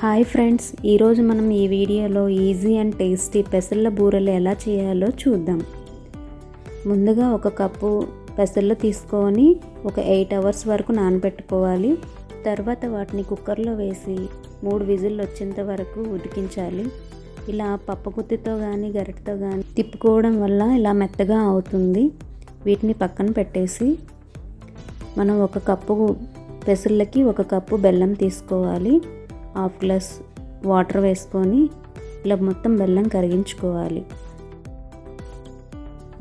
Hi friends ఈరోజు మనం ఈ వీడియోలో ఈజీ అండ్ టేస్టీ పెసళ్ళ బూరెలు ఎలా చేయాలో చూద్దాం. ముందుగా ఒక కప్పు పెసళ్ళు తీసుకొని ఒక ఎయిట్ అవర్స్ వరకు నానబెట్టుకోవాలి. తర్వాత వాటిని కుక్కర్లో వేసి మూడు విజిల్లు వచ్చేంత వరకు ఉడికించాలి. ఇలా పప్పుగుత్తితో కానీ గరిటతో కానీ తిప్పుకోవడం వల్ల ఇలా మెత్తగా అవుతుంది. వీటిని పక్కన పెట్టేసి మనం ఒక కప్పు పెసర్లకి ఒక కప్పు బెల్లం తీసుకోవాలి. హాఫ్ గ్లాస్ వాటర్ వేసుకొని ఇలా మొత్తం బెల్లం కరిగించుకోవాలి.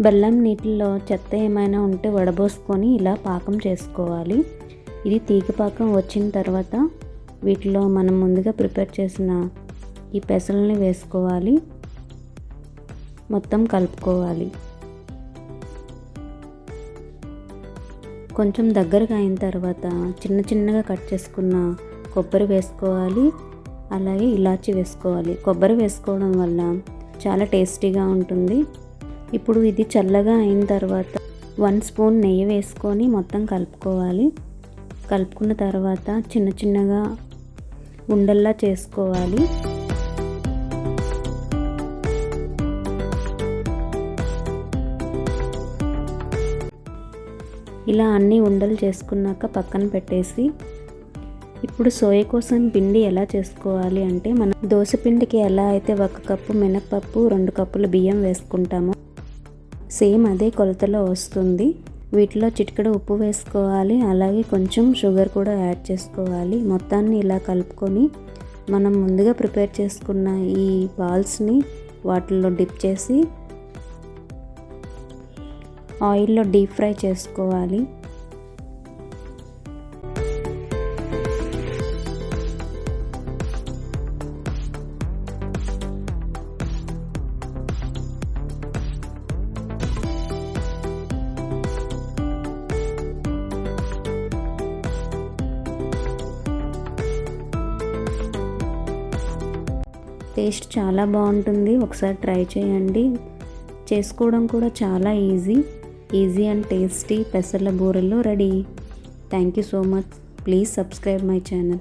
బెల్లం నీటిలో చెత్త ఏమైనా ఉంటే వడబోసుకొని ఇలా పాకం చేసుకోవాలి. ఇది తీగ పాకం వచ్చిన తర్వాత వీటిలో మనం ముందుగా ప్రిపేర్ చేసిన ఈ పెసలని వేసుకోవాలి. మొత్తం కలుపుకోవాలి. కొంచెం దగ్గరగా అయిన తర్వాత చిన్న చిన్నగా కట్ చేసుకున్న కొబ్బరి వేసుకోవాలి. అలాగే ఇలాచి వేసుకోవాలి. కొబ్బరి వేసుకోవడం వల్ల చాలా టేస్టీగా ఉంటుంది. ఇప్పుడు ఇది చల్లగా అయిన తర్వాత వన్ స్పూన్ నెయ్యి వేసుకొని మొత్తం కలుపుకోవాలి. కలుపుకున్న తర్వాత చిన్న చిన్నగా ఉండల్లా చేసుకోవాలి. ఇలా అన్ని ఉండలు చేసుకున్నాక పక్కన పెట్టేసి ఇప్పుడు సోయ కోసం పిండి ఎలా చేసుకోవాలి అంటే మనం దోశ పిండికి ఎలా అయితే ఒక కప్పు మినపప్పు రెండు కప్పులు బియ్యం వేసుకుంటామో సేమ్ అదే కొలతలో వస్తుంది. వీటిలో చిటికెడు ఉప్పు వేసుకోవాలి అలాగే కొంచెం షుగర్ కూడా యాడ్ చేసుకోవాలి. మొత్తాన్ని ఇలా కలుపుకొని మనం ముందుగా ప్రిపేర్ చేసుకున్న ఈ బాల్స్ని వాటిల్లో డిప్ చేసి ఆయిల్లో డీప్ ఫ్రై చేసుకోవాలి. టేస్ట్ చాలా బాగుంటుంది. ఒకసారి ట్రై చేయండి. చేసుకోవడం కూడా చాలా ఈజీ. ఈజీ అండ్ టేస్టీ పెసర్ల బూరెలు ready. Thank you so much please subscribe my channel